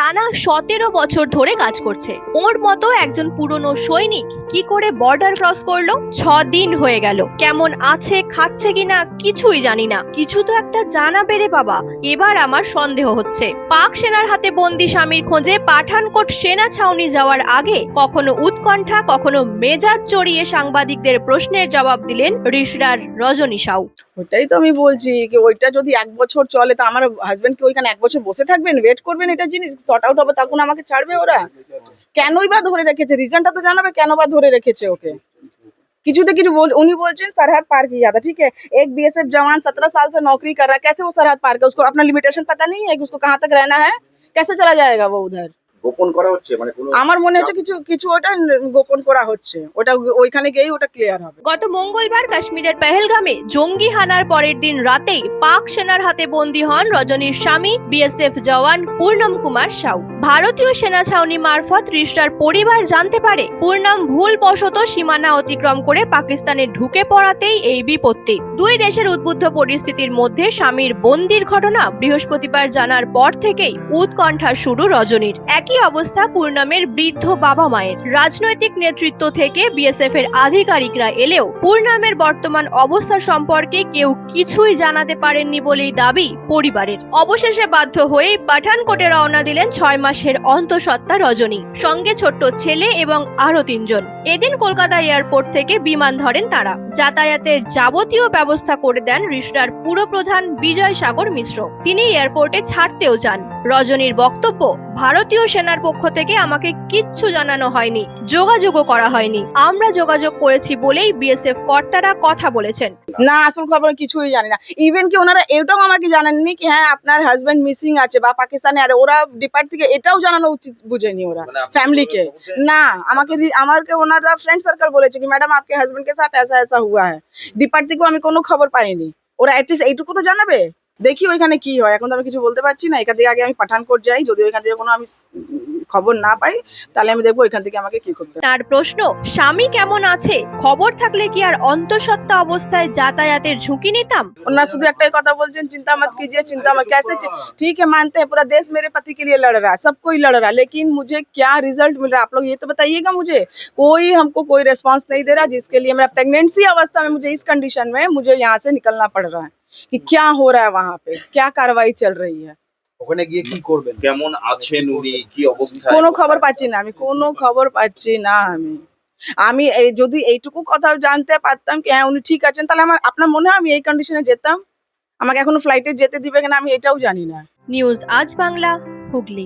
টানা সতেরো বছর ধরে কাজ করছে। ওর মতো একজন পুরনো সৈনিক কি করে বর্ডার ক্রস করল? ছ দিন হয়ে গেল। কেমন আছে, খাচ্ছে কিনা কিছুই জানি না। কিছু তো একটা জানাবে রে বাবা। এবার আমার সন্দেহ হচ্ছে। পাক সেনার হাতে বন্দি স্বামীর খোঁজে পাঠানকোট সেনা ছাউনি যাওয়ার আগে কখনো উৎকণ্ঠা, কখনো মেজাজ চড়িয়ে সাংবাদিকদের প্রশ্নের জবাব দিলেন রিশরার রজনী সাউ। ওটাই তো আমি বলছি, কি ওইটা যদি এক বছর চলে, তো আমার হাজবেন্ড কি ওইখানে এক বছর বসে থাকবেন? ওয়েট করবেন এটা জিনিস? শর্ট আউট হবে তখন আমাকে ছাড়বে ওরা কেনই বা ধরে রেখেছে রিজনটা তো জানাবে কেন বা ধরে রেখেছে ওকে কিছুতে কিছু बोल उन्हीं बोलते हैं सरहद पार किया था ठीक है एक बीएसएफ जवान सत्रह साल से नौकरी कर रहा है कैसे वो सरहद पार कर उसको अपना लिमिटेशन पता नहीं है कि उसको कहाँ तक रहना है कैसे चला जाएगा वो उधर গোপন করা হচ্ছে? মানে কোনো আমার মনে হচ্ছে কিছু কিছু ওটা গোপন করা হচ্ছে। ওটা ওইখানে গিয়েই ওটা ক্লিয়ার হবে। গত মঙ্গলবার কাশ্মীরের পেহেলগামে জঙ্গি হানার পরের দিন রাতেই পাক সেনার হাতে বন্দী হন রজনীর স্বামী বিএসএফ জওয়ান পূর্ণম কুমার সাউ। ভারতীয় সেনা ছাউনি মারফত রিশরার পরিবার জানতে পারে, পূর্ণম ভুলবশত সীমানা অতিক্রম করে পাকিস্তানে ঢুকে পড়াতেই এই বিপত্তি। দুই দেশের উদ্বুদ্ধ পরিস্থিতির মধ্যে স্বামীর বন্দির ঘটনা বৃহস্পতিবার জানার পর থেকেই উৎকণ্ঠা শুরু রজনীর। একই অবস্থা পূর্ণামের বৃদ্ধ বাবা মায়ের। রাজনৈতিক নেতৃত্ব থেকে বিএসএফ এর আধিকারিকরা এলেও পূর্ণামের বর্তমান অবস্থা সম্পর্কে কেউ কিছুই জানাতে পারেননি বলেই দাবি পরিবারের। অবশেষে বাধ্য হয়ে পাঠানকোটে রওনা দিলেন ছয় মাসের অন্তঃসত্ত্বা রজনী। সঙ্গে ছোট্ট ছেলে এবং আরও তিনজন। এদিন কলকাতা এয়ারপোর্ট থেকে বিমান ধরেন তারা। যাতায়াতের যাবতীয় ব্যবস্থা করে দেন রিষ্টার পুরপ্রধান বিজয় সাগর মিশ্র। তিনি এয়ারপোর্টে ছাড়তেও যান রজনীর বক্তব্য ভারতীয় সেনার পক্ষ থেকে আমাকে কিচ্ছু জানানো হয়নি যোগাযোগও করা হয়নি আমরা যোগাযোগ করেছি বলেই বিএসএফ কর্তারা কথা বলেছেন না আসল খবর কিছুই জানি না ইভেন কি ওনারা এটাও আমাকে জানাননি কি হ্যাঁ আপনার হাজবেন্ড মিসিং আছে বা পাকিস্তানে আর ওরা ডিপার্ট থেকে এটাও জানানো উচিত বুঝেনি ওরা মানে আপনার फैमिली के ना আমাকে রি- আমাকে ওনারা ফ্রেন্ড সার্কেল বলেছে কি ম্যাডাম आपके हस्बैंड के साथ ऐसा ऐसा हुआ है ডিপার্ট থেকেও আমি কোনো খবর পাইনি ওরা অ্যাটলিস্ট এইটুকু তো জানাবে দেখি ওইখানে কি হয় এখন তো আমি কিছু বলতে পারছি না এখান থেকে আগে আমি পাঠানকোট যাই যদি ওইখান থেকে কোনো আমি স- খবর না পাই তাহলে আমি দেখবো ওইখান থেকে আমাকে কি করতে হবে। তার প্রশ্ন স্বামী কেমন আছে খবর থাকলে কি আর অন্তঃসত্ত্বা অবস্থায় যাতায়াতের ঝুঁকি নিতাম ওনারা শুধু একটাই কথা বলছেন चिंता मत कीजिए चिंता मत कैसे चि- ठीक है मानते हैं पूरा देश मेरे पति के लिए लड़ रहा है सब कोई लड़ रहा है लेकिन मुझे क्या रिजल्ट मिल रहा है आप लोग ये तो बताइएगा मुझे कोई हमको कोई रेस्पॉन्स नहीं दे रहा जिसके लिए मेरा प्रेगनेंसी अवस्था में मुझे इस कंडीशन में मुझे यहाँ से निकलना पड़ रहा है कि क्या हो रहा है वहाँ पे क्या कार्रवाई चल रही है ওখানে গিয়ে কি করবেন কেমন আছেন উনি কি অবস্থায় কোনো খবর পাচ্ছি না আমি কোনো খবর পাচ্ছি না আমি আমি এই যদি এইটুকু কথা জানতে পারতাম কি হ্যাঁ উনি ঠিক আছেন তাহলে আমার আপনার মনে হয় আমি এই কন্ডিশনে যেতাম আমাকে এখনো ফ্লাইটে যেতে দিবে কিনা আমি এটাও জানি না নিউজ আজ বাংলা হুগলি